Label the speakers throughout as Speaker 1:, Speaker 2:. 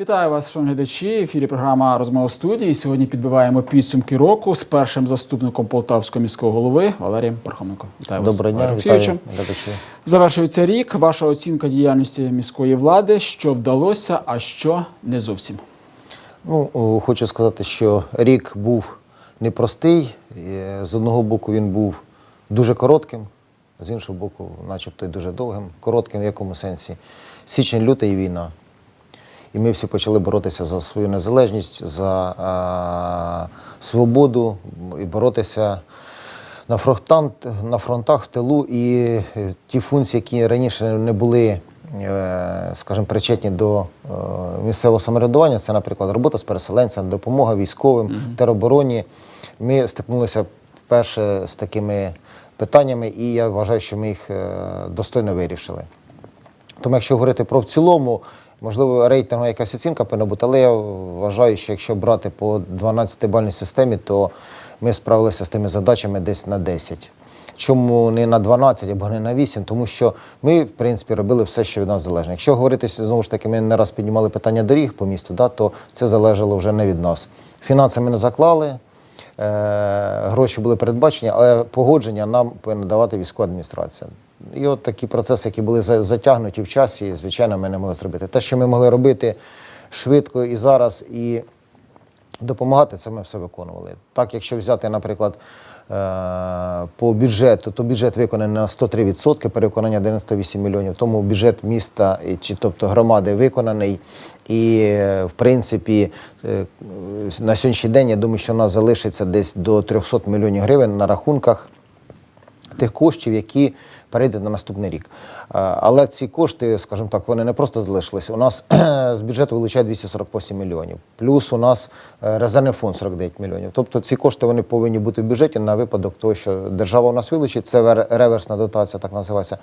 Speaker 1: Вітаю вас, шановні глядачі. В ефірі програма Розмова студії. Сьогодні підбиваємо підсумки року з першим заступником Полтавського міського голови Валерієм Пархоменко. Вітаю вас,
Speaker 2: Доброго дня, вітаю
Speaker 1: Завершується рік. Ваша оцінка діяльності міської влади, що вдалося, а що не зовсім.
Speaker 2: Ну, хочу сказати, що рік був непростий. Е, З одного боку, він був дуже коротким, з іншого боку, начебто й дуже довгим. Коротким в якому сенсі? Січень, лютий і війна. І ми всі почали боротися за свою незалежність, за а, свободу і боротися на фронтах, на фронтах в тилу. І е, ті функції, які раніше не були, е, скажімо, причетні до е, місцевого самоврядування, це, наприклад, робота з переселенцями, допомога військовим, теробороні. Ми стикнулися вперше з такими питаннями, і я вважаю, що ми їх достойно вирішили. Тому, якщо говорити про в цілому, можливо, рейтингова якась оцінка повинна бути, але я вважаю, що якщо брати по 12-бальній системі, то ми справилися з тими задачами десь на 10. Чому не на 12 або не на 8? Тому що ми, в принципі, робили все, що від нас залежно. Якщо говорити, знову ж таки, ми не раз піднімали питання доріг по місту, да, то це залежало вже не від нас. Фінанси ми не заклали, е, гроші були передбачені, але погодження нам повинна давати військова адміністрація. І от такі процеси, які були затягнуті в часі, звичайно, ми не могли зробити. Те, що ми могли робити швидко і зараз, і допомагати, це ми все виконували. Так, якщо взяти, наприклад, е, по бюджету, то бюджет виконаний на 103%, перевиконання 98 мільйонів. Тому бюджет міста, чи тобто громади, виконаний. І, е, в принципі, е, на сьогоднішній день я думаю, що у нас залишиться десь до 300 мільйонів гривень на рахунках тих коштів, які перейдуть на наступний рік. Е, Але ці кошти, скажімо так, вони не просто залишились. У нас з бюджету вилучають 248 мільйонів. Плюс у нас е, резервний фонд 49 мільйонів. Тобто ці кошти вони повинні бути в бюджеті на випадок того, що держава у нас вилучить. Це вер- реверсна дотація, так називається.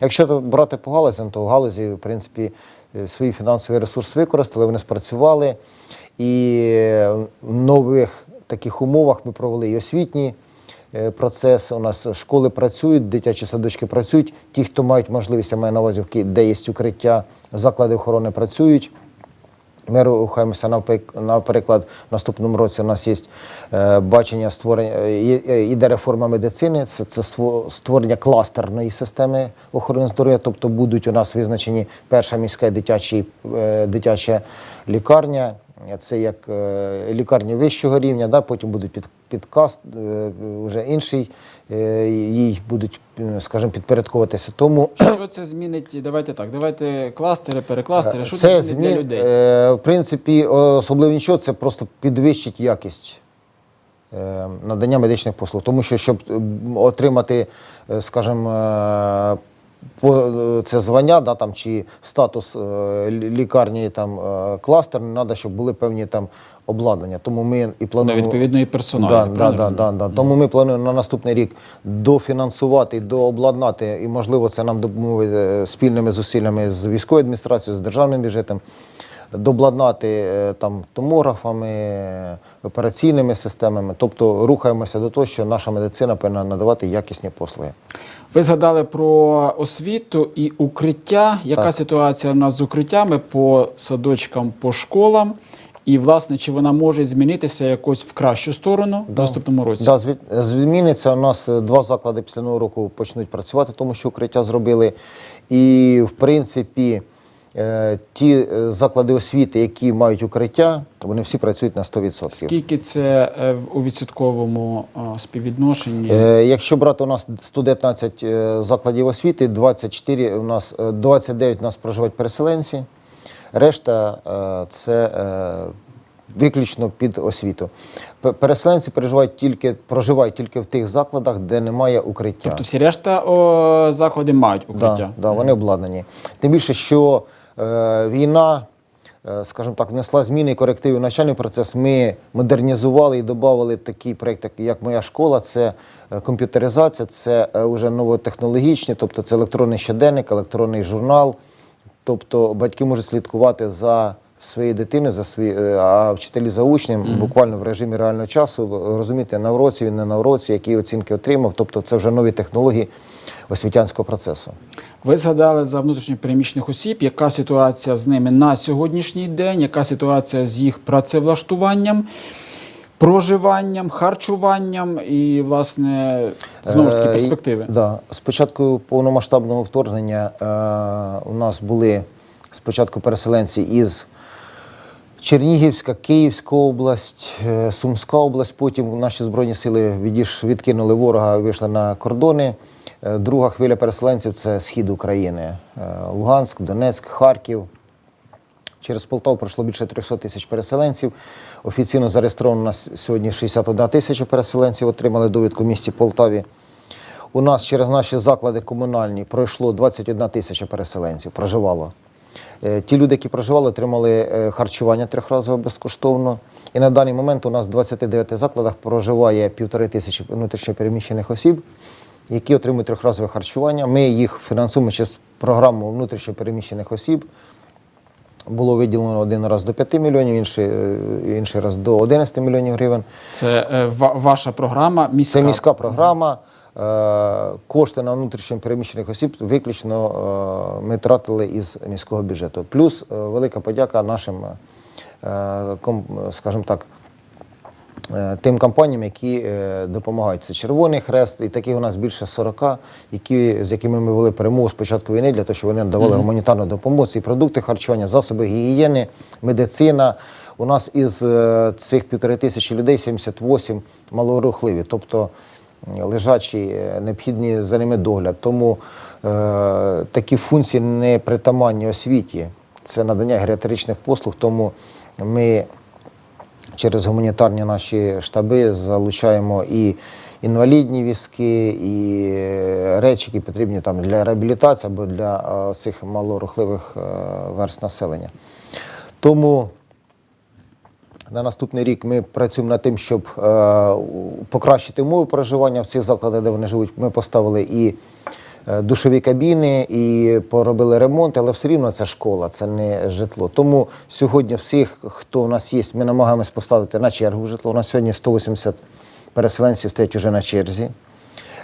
Speaker 2: Якщо брати по галузям, то в галузі, в принципі, е, свій фінансовий ресурс використали, вони спрацювали. І в нових таких умовах ми провели і освітні процес. У нас школи працюють, дитячі садочки працюють. Ті, хто мають можливість, я маю на увазі, де є укриття, заклади охорони працюють. Ми рухаємося наприклад, в наступному році у нас є е, бачення створення е, е, іде реформа медицини. Це, це створення кластерної системи охорони здоров'я. Тобто будуть у нас визначені перша міська е, дитяча лікарня. Це як е, лікарні вищого рівня, да, потім будуть під, підкаст, е, вже інший, е, їй будуть, е, скажімо, підпорядковуватися. Тому
Speaker 1: Що це змінить? Давайте так. Давайте кластери, перекластери. Що це,
Speaker 2: це
Speaker 1: змінить для людей?
Speaker 2: е, в принципі, особливо нічого, це просто підвищить якість е, надання медичних послуг. Тому що, щоб отримати, е, скажімо, е, е, це звання, да, там, чи статус е, лікарні там, е, кластер, не треба, щоб були певні там обладнання. Тому ми і плануємо.
Speaker 1: відповідної персонал.
Speaker 2: Да, да, да, да, да. Тому ми плануємо на наступний рік дофінансувати, дообладнати, і можливо це нам допоможе е, спільними зусиллями з військовою адміністрацією, з державним бюджетом. Дообладнати е, там томографами, операційними системами, тобто рухаємося до того, що наша медицина повинна надавати якісні послуги.
Speaker 1: Ви згадали про освіту і укриття. Яка
Speaker 2: Так.
Speaker 1: ситуація у нас з укриттями по садочкам, по школам? І, власне, чи вона може змінитися якось в кращу сторону в наступному році?
Speaker 2: Да, зміниться. У нас е, два заклади після нового року почнуть працювати, тому що укриття зробили. І, в принципі, ті е, заклади освіти, які мають укриття, вони всі працюють на 100%.
Speaker 1: Скільки це е, у відсотковому е, співвідношенні?
Speaker 2: Е, Якщо брати у нас 119 е, закладів освіти, 24 у нас е, 29 у нас проживають переселенці, решта е, це е, виключно під освіту. Переселенці проживають тільки, проживають тільки в тих закладах, де немає укриття.
Speaker 1: Тобто всі решта о, заклади мають укриття?
Speaker 2: Да, да, вони обладнані. Тим більше, що е, війна, е, скажімо так, внесла зміни і корективи в навчальний процес. Ми модернізували і додали такий проєкт, як- моя школа. Це е, комп'ютеризація, це е, вже новотехнологічні, тобто це електронний щоденник, електронний журнал. Тобто батьки можуть слідкувати за своєю дитиною, за свої, е, а вчителі за учнем буквально в режимі реального часу, розуміти, на уроці він не на уроці, які оцінки отримав. Тобто це вже нові технології. Освітянського процесу.
Speaker 1: Ви згадали за внутрішньопереміщених осіб. Яка ситуація з ними на сьогоднішній день? Яка ситуація з їх працевлаштуванням, проживанням, харчуванням і, власне, знову ж таки
Speaker 2: Е,
Speaker 1: перспективи?
Speaker 2: і- Да. Спочатку повномасштабного вторгнення е, у нас були спочатку переселенці із Чернігівська, Київська область, е, Сумська область. Потім наші збройні сили відійш, відкинули ворога, вийшли на кордони. Е, Друга хвиля переселенців це схід України: Е, Луганськ, Донецьк, Харків. Через Полтаву пройшло більше 300 тисяч переселенців. Офіційно зареєстровано на сьогодні 61 тисяча переселенців, отримали довідку в місті Полтаві. У нас через наші заклади комунальні пройшло 21 тисяча переселенців, проживало. Е, Ті люди, які проживали, отримали харчування трьохразове безкоштовно. І на даний момент у нас в 29 закладах проживає півтори тисячі внутрішньопереміщених осіб, які отримують трьохразове харчування. Ми їх фінансуємо через програму внутрішньопереміщених осіб. Було виділено один раз до 5 мільйонів, інший, е, інший раз до 11 мільйонів гривень.
Speaker 1: Це е, ваша програма міська.
Speaker 2: Це міська програма. Е, Кошти на внутрішньо переміщених осіб виключно е, ми тратили із міського бюджету. Плюс е, велика подяка нашим, е, ком- скажімо так, тим компаніям, які е, допомагають. Це Червоний Хрест, і таких у нас більше 40, які, з якими ми вели перемогу з початку війни, для того, щоб вони надавали гуманітарну допомогу, ці продукти харчування, засоби гігієни, медицина. У нас із е, цих півтори тисячі людей 78 малорухливі, тобто лежачі, е, необхідні за ними догляд. Тому е, такі функції не притаманні освіті. Це надання геріатричних послуг, тому ми через гуманітарні наші штаби залучаємо і інвалідні візки, і речі, які потрібні там для реабілітації або для е, цих малорухливих е, верст населення. Тому на наступний рік ми працюємо над тим, щоб е, покращити умови проживання в цих закладах, де вони живуть. Ми поставили і душові кабіни, і поробили ремонт, але все рівно це школа, це не житло. Тому сьогодні всіх, хто у нас є, ми намагаємось поставити на чергу житло. У нас сьогодні 180 переселенців стоять вже на черзі.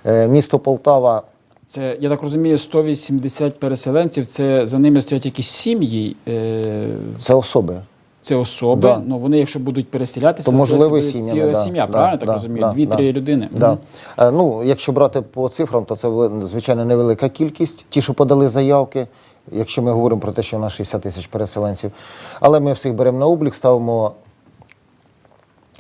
Speaker 2: Е, Місто Полтава.
Speaker 1: Це, я так розумію, 180 переселенців. Це за ними стоять якісь сім'ї. Е,
Speaker 2: Це особи.
Speaker 1: Це особи.
Speaker 2: Да.
Speaker 1: Ну вони, якщо будуть переселятися,
Speaker 2: То
Speaker 1: це
Speaker 2: можливо сім'ями,
Speaker 1: ціла
Speaker 2: да,
Speaker 1: сім'я,
Speaker 2: да,
Speaker 1: правильно я так
Speaker 2: да,
Speaker 1: розумію?
Speaker 2: да,
Speaker 1: Дві-три
Speaker 2: да.
Speaker 1: людини.
Speaker 2: Да.
Speaker 1: Угу.
Speaker 2: Е, Ну, якщо брати по цифрам, то це звичайно невелика кількість. Ті, що подали заявки, якщо ми говоримо про те, що у нас 60 тисяч переселенців. Але ми всіх беремо на облік, ставимо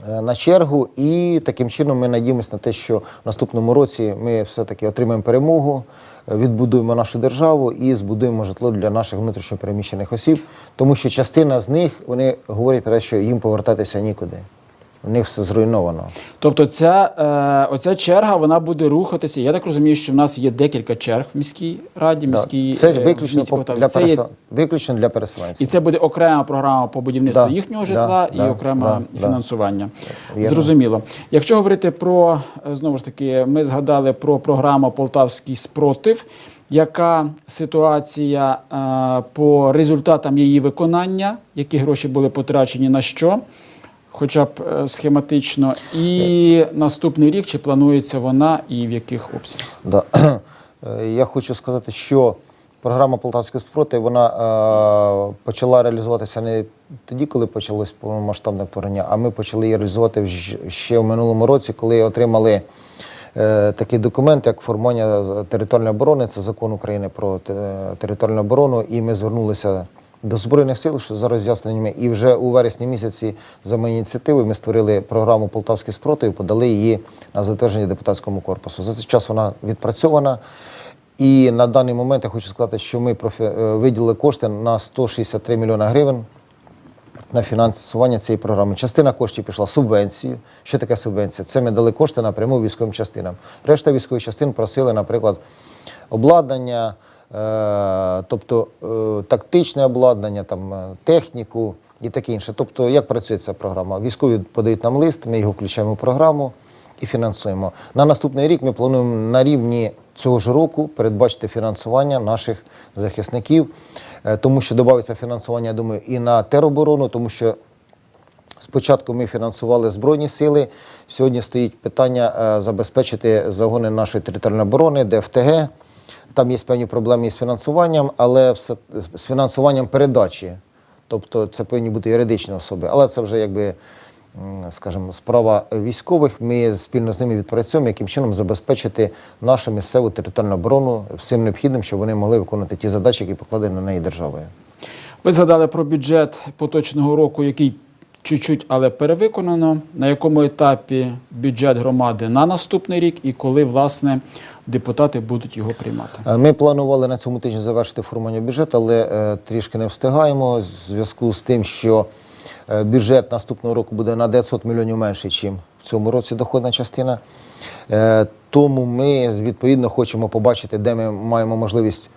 Speaker 2: на чергу, і таким чином ми надіємося на те, що в наступному році ми все-таки отримаємо перемогу, е, відбудуємо нашу державу і збудуємо житло для наших внутрішньопереміщених осіб, тому що частина з них вони говорять про те, що їм повертатися нікуди. У них все зруйновано.
Speaker 1: Тобто ця, е, оця черга вона буде рухатися. Я так розумію, що в нас є декілька черг в міській раді,
Speaker 2: Да.
Speaker 1: міській
Speaker 2: Це
Speaker 1: е,
Speaker 2: виключно
Speaker 1: місті
Speaker 2: по- для,
Speaker 1: Це є,
Speaker 2: виключно для переселенців.
Speaker 1: і це буде окрема програма по будівництву
Speaker 2: Да,
Speaker 1: їхнього
Speaker 2: да,
Speaker 1: житла і
Speaker 2: да,
Speaker 1: окреме
Speaker 2: да,
Speaker 1: фінансування.
Speaker 2: Вірно.
Speaker 1: Зрозуміло. Якщо говорити про е, знову ж таки, ми згадали про програму Полтавський спротив. Яка ситуація е, по результатам її виконання? Які гроші були потрачені на що? Хоча б е, схематично, і наступний рік чи планується вона, і в яких обсягах?
Speaker 2: Да. Е, Я хочу сказати, що програма Полтавської спроти вона е, почала реалізуватися не тоді, коли почалось повномасштабне вторгнення, а ми почали її реалізувати ще в минулому році, коли отримали е, такий документ, як формування територіальної оборони, це закон України про територіальну оборону, і ми звернулися. До Збройних сил що за роз'ясненнями, і вже у вересні місяці за моєю ініціативою ми створили програму Полтавський спротив подали її на затвердження депутатському корпусу. За цей час вона відпрацьована. І на даний момент я хочу сказати, що ми е, виділили кошти на 163 мільйони гривень на фінансування цієї програми. Частина коштів пішла субвенцію. Що таке субвенція? Це ми дали кошти напряму військовим частинам. Решта військових частин просили, наприклад, обладнання, тобто е, тактичне обладнання, там, е, техніку і таке інше. Тобто, як працює ця програма? Військові подають нам лист, ми його включаємо в програму і фінансуємо. На наступний рік ми плануємо на рівні цього ж року передбачити фінансування наших захисників, е, тому що додається фінансування, я думаю, і на тероборону, тому що Спочатку ми фінансували Збройні сили. Сьогодні стоїть питання е, забезпечити загони нашої територіальної оборони, ДФТГ. Там є певні проблеми із фінансуванням, але все з фінансуванням передачі. Тобто це повинні бути юридичні особи. Але це вже якби, скажімо, справа військових. Ми спільно з ними відпрацюємо, яким чином забезпечити нашу місцеву територіальну оборону всім необхідним, щоб вони могли виконувати ті задачі, які покладені на неї державою.
Speaker 1: Ви згадали про бюджет поточного року, який чуть-чуть, але перевиконано. На якому етапі бюджет громади на наступний рік і коли, власне, депутати будуть його приймати?
Speaker 2: Е, Ми планували на цьому тижні завершити формування бюджету, але е, трішки не встигаємо в зв'язку з тим, що е, бюджет наступного року буде на 900 мільйонів менший, ніж в цьому році доходна частина. Е, Тому ми відповідно хочемо побачити, де ми маємо можливість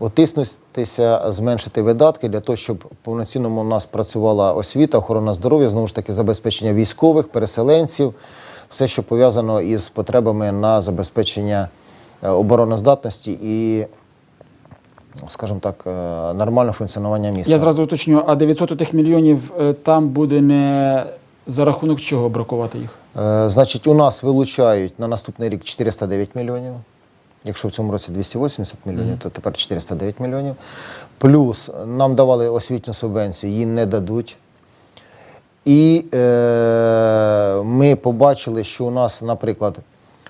Speaker 2: отиснутися, зменшити видатки для того, щоб повноцінно у нас працювала освіта, охорона здоров'я, знову ж таки, забезпечення військових, переселенців, все, що пов'язано із потребами на забезпечення е, обороноздатності і, скажімо так, е, нормального функціонування міста.
Speaker 1: Я зразу уточню, а 900 тих мільйонів е, там буде не за рахунок чого бракувати їх?
Speaker 2: Значить, у нас вилучають на наступний рік 409 мільйонів. Якщо в цьому році 280 мільйонів, то тепер 409 мільйонів. Плюс нам давали освітню субвенцію, її не дадуть. І е, ми побачили, що у нас, наприклад,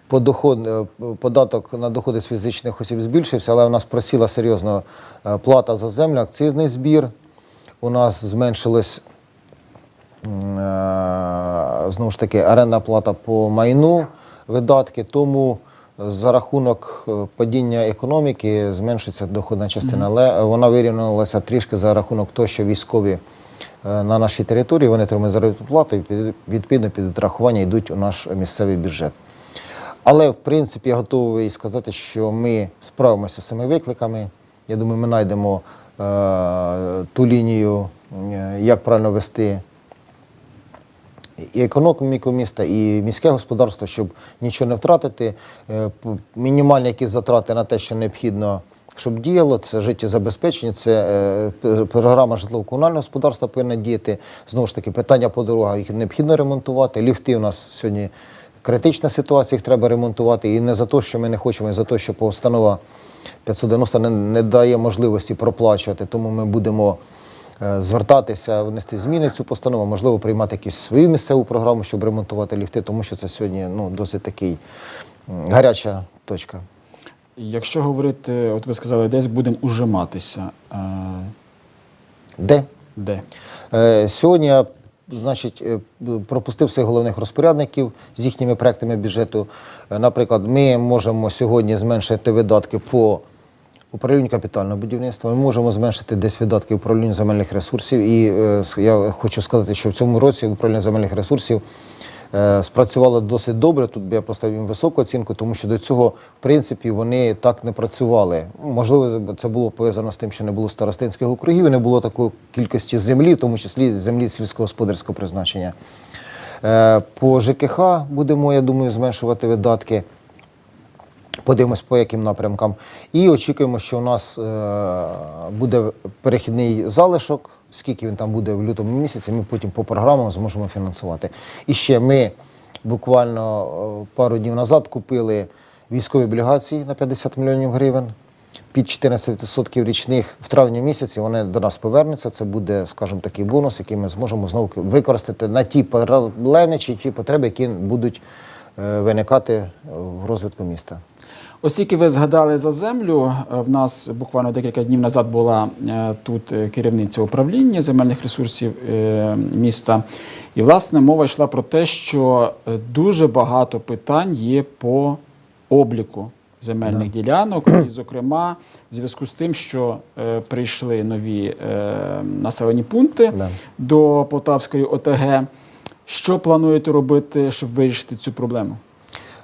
Speaker 2: подоход, е, податок на доходи з фізичних осіб збільшився, але у нас просіла серйозно е, плата за землю, акцизний збір. У нас зменшилось е, знову ж таки орендна плата по майну, видатки. Тому за рахунок е, падіння економіки зменшується доходна частина, але вона вирівнялася трішки за рахунок того, що військові е, на нашій території вони отримують заробітну плату і відповідно під відрахування йдуть у наш місцевий бюджет. Але в принципі я готовий сказати, що ми справимося з цими викликами. Я думаю, ми знайдемо е, ту лінію, е, як правильно вести і економіку міста, і міське господарство, щоб нічого не втратити. Е, Мінімальні якісь затрати на те, що необхідно, щоб діяло, це життєзабезпечення, це е, програма житлово-комунального господарства повинна діяти. Знову ж таки, питання по дорогах їх необхідно ремонтувати. Ліфти у нас сьогодні критична ситуація, їх треба ремонтувати. І не за те, що ми не хочемо, а за те, що постанова 590 не, не дає можливості проплачувати. Тому ми будемо звертатися, внести зміни в цю постанову, можливо, приймати якусь свою місцеву програму, щоб ремонтувати ліфти, тому що це сьогодні ну, досить такий гаряча точка.
Speaker 1: Якщо говорити, от ви сказали, десь будемо ужиматися. Е,
Speaker 2: Де?
Speaker 1: Де?
Speaker 2: Е, Сьогодні я значить, е, пропустив всіх головних розпорядників з їхніми проектами бюджету. Е, Наприклад, ми можемо сьогодні зменшити видатки по управлінню капітального будівництва, ми можемо зменшити десь видатки управління земельних ресурсів. І е, я хочу сказати, що в цьому році управління земельних ресурсів е, спрацювало досить добре. Тут я поставив їм високу оцінку, тому що до цього, в принципі, вони так не працювали. Можливо, це було пов'язано з тим, що не було старостинських округів, не було такої кількості землі, в тому числі землі сільськогосподарського призначення. Е, По ЖКХ будемо, я думаю, зменшувати видатки. Подивимось, по яким напрямкам. І очікуємо, що у нас е, буде перехідний залишок, скільки він там буде в лютому місяці, ми потім по програмам зможемо фінансувати. І ще ми буквально е, пару днів назад купили військові облігації на 50 мільйонів гривень. Під 14% річних в травні місяці вони до нас повернуться. Це буде, скажімо, такий бонус, який ми зможемо знову використати на ті проблеми чи ті потреби, які будуть е, виникати в розвитку міста.
Speaker 1: Оскільки ви згадали за землю, е, в нас буквально декілька днів назад була е, тут е, керівниця управління земельних ресурсів міста. І, власне, мова йшла про те, що дуже багато питань є по обліку земельних ділянок, і, зокрема, в зв'язку з тим, що е, прийшли нові е, населені пункти
Speaker 2: Да.
Speaker 1: до Полтавської ОТГ. Що плануєте робити, щоб вирішити цю проблему?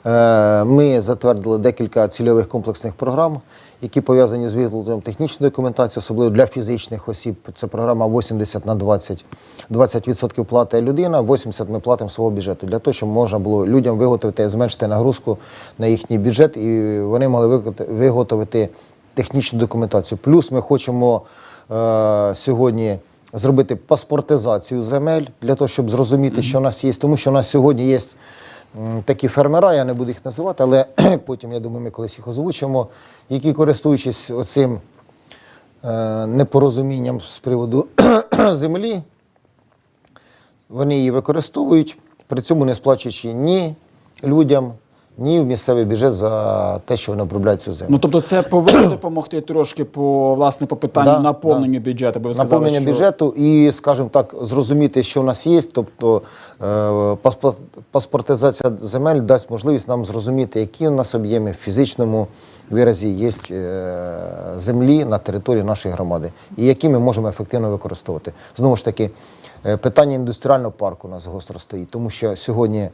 Speaker 2: Е, Ми затвердили декілька цільових комплексних програм, які пов'язані з виготовленням технічної документації, особливо для фізичних осіб. Це програма 80 на 20. 20% платить людина, 80% ми платимо свого бюджету, для того, щоб можна було людям виготовити, зменшити нагрузку на їхній бюджет, і вони могли виготовити- технічну документацію. Плюс ми хочемо е, сьогодні зробити паспортизацію земель для того, щоб зрозуміти, що в нас є, тому що в нас сьогодні є такі фермера, я не буду їх називати, але потім, я думаю, ми колись їх озвучимо, які, користуючись оцим е, непорозумінням з приводу землі, вони її використовують, при цьому не сплачуючи ні людям, ні в місцевий бюджет за те, що вони обробляють цю землю.
Speaker 1: Ну тобто, це повинно допомогти трошки по власне по питанню
Speaker 2: Да,
Speaker 1: наповненню бюджету. Бо ви сказали,
Speaker 2: наповнення
Speaker 1: що...
Speaker 2: бюджету і, скажімо так, зрозуміти, що в нас є. Тобто е, паспортизація земель дасть можливість нам зрозуміти, які у нас об'єми в фізичному виразі є е, землі на території нашої громади, і які ми можемо ефективно використовувати. Знову ж таки, е, питання індустріального парку у нас гостро стоїть, тому що сьогодні.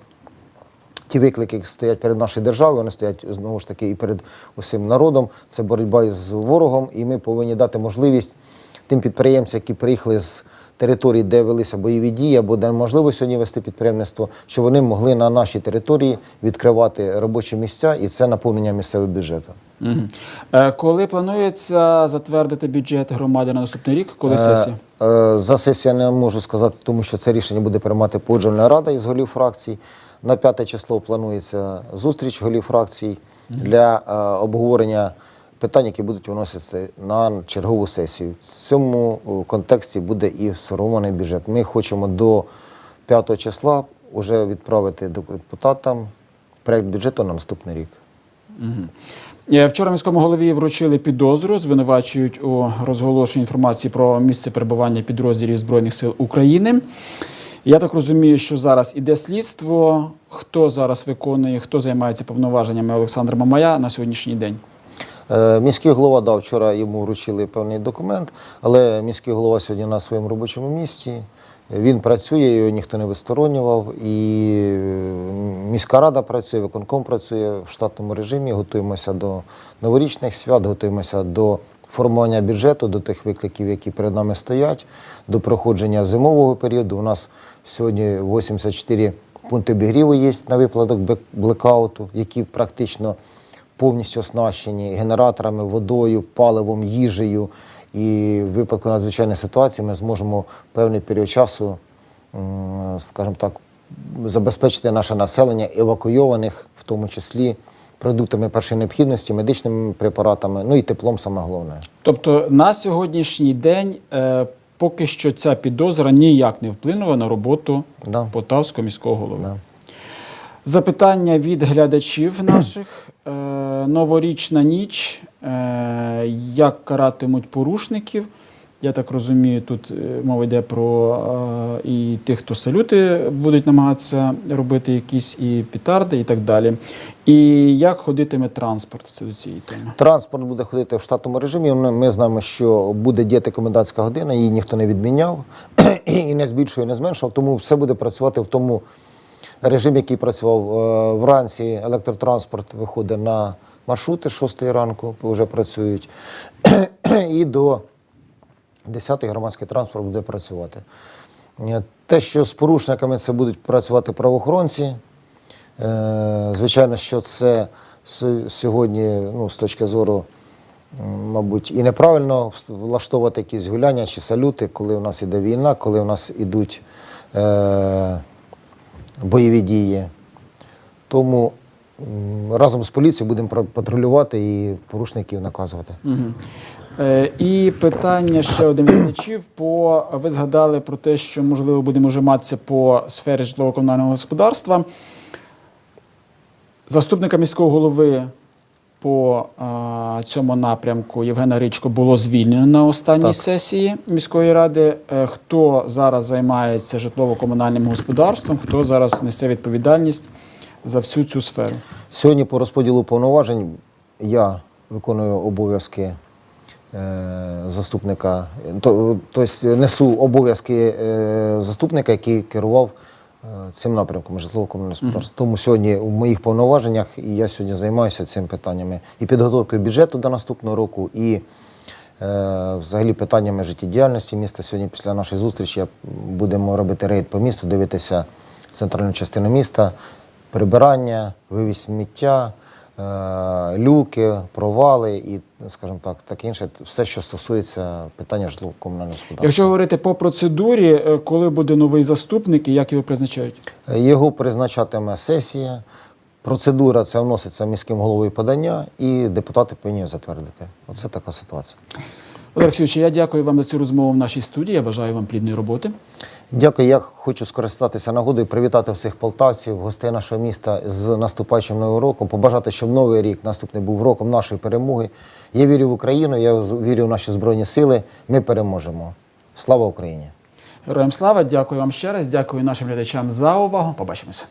Speaker 2: Ті виклики, які стоять перед нашою державою, вони стоять знову ж таки і перед усім народом. Це боротьба з ворогом, і ми повинні дати можливість тим підприємцям, які приїхали з території, де велися бойові дії, або де можливо сьогодні вести підприємництво, щоб вони могли на нашій території відкривати робочі місця, і це наповнення місцевого бюджету.
Speaker 1: Е, Коли планується затвердити бюджет громади на наступний рік? Коли сесія?
Speaker 2: Е, е, За сесію я не можу сказати, тому що це рішення буде приймати погоджувальна рада із голів фракцій. На 5 число планується зустріч голів фракцій для е, обговорення питань, які будуть виноситися на чергову сесію. В цьому е, контексті буде і сформований бюджет. Ми хочемо до 5 числа вже відправити депутатам проект бюджету на наступний рік.
Speaker 1: Е, Вчора міському голові вручили підозру, звинувачують у розголошенні інформації про місце перебування підрозділів Збройних сил України. Я так розумію, що зараз іде слідство. Хто зараз виконує, хто займається повноваженнями Олександра Мамая на сьогоднішній день?
Speaker 2: Е, Міський голова дав вчора йому вручили певний документ, але міський голова сьогодні на своєму робочому місці. Він працює, його ніхто не висторонював, і е, міська рада працює, виконком працює в штатному режимі. Готуємося до новорічних свят, готуємося до формування бюджету, до тих викликів, які перед нами стоять, до проходження зимового періоду. У нас сьогодні 84 пункти обігріву є на випадок блекауту, які практично повністю оснащені генераторами, водою, паливом, їжею. І в випадку надзвичайної ситуації ми зможемо певний період часу, скажімо так, забезпечити наше населення евакуйованих, в тому числі продуктами першої необхідності, медичними препаратами, ну і теплом саме головне.
Speaker 1: Тобто на сьогоднішній день е, поки що ця підозра ніяк не вплинула на роботу
Speaker 2: Да.
Speaker 1: Полтавського міського голови.
Speaker 2: Да.
Speaker 1: Запитання від глядачів наших. Е, Новорічна ніч. Е, Як каратимуть порушників? Я так розумію, тут е, мова йде про е, і тих, хто салюти будуть намагатися робити якісь і петарди, і так далі. І як ходитиме транспорт це до цієї теми?
Speaker 2: Транспорт буде ходити в штатному режимі. Ми- знаємо, що буде діяти комендантська година, її ніхто не відміняв і не збільшує, не зменшував. Тому все буде працювати в тому режимі, який працював Е, вранці. Електротранспорт виходить на маршрути з 6 ранку, вже працюють. І до 10 громадський транспорт буде працювати. Е, Те, що з порушниками це будуть працювати правоохоронці, Е, Звичайно, що це сьогодні, ну, з точки зору, мабуть, і неправильно влаштовувати якісь гуляння чи салюти, коли у нас іде війна, коли у нас ідуть е, бойові дії. Тому разом з поліцією будемо патрулювати і порушників наказувати.
Speaker 1: Мгм. Е, І питання ще один глядачів. По ви згадали про те, що можливо будемо вжиматися по сфері житлово-комунального господарства. Заступника міського голови по а, цьому напрямку Євгена Ричко було звільнено на останній
Speaker 2: Так.
Speaker 1: сесії міської ради. Е, Хто зараз займається житлово-комунальним господарством, хто зараз несе відповідальність за всю цю сферу?
Speaker 2: Сьогодні по розподілу повноважень я виконую обов'язки е, заступника, то- тобто несу обов'язки е, заступника, який керував е, цим напрямком житлово-комунального господарства. Тому сьогодні в моїх повноваженнях і я сьогодні займаюся цими питаннями і підготовкою бюджету до наступного року, і е, взагалі питаннями життєдіяльності міста. Сьогодні після нашої зустрічі будемо робити рейд по місту, дивитися центральну частину міста, прибирання, вивіз сміття, люки, провали і, скажімо так, таке інше, все, що стосується питання житлово-комунального господарства.
Speaker 1: Якщо говорити по процедурі, е, коли буде новий заступник і як його призначають?
Speaker 2: Його призначатиме сесія. Процедура це вноситься міським головою подання, і депутати повинні затвердити. Оце така ситуація.
Speaker 1: Олексійович, я дякую вам за цю розмову в нашій студії. Я бажаю вам плідної роботи.
Speaker 2: Дякую. Я хочу скористатися нагодою, привітати всіх полтавців, гостей нашого міста з наступаючим новим роком, побажати, щоб новий рік наступний був роком нашої перемоги. Я вірю в Україну, я вірю в наші збройні сили. Ми переможемо. Слава Україні!
Speaker 1: Героям слава, дякую вам ще раз. Дякую нашим глядачам за увагу. Побачимося.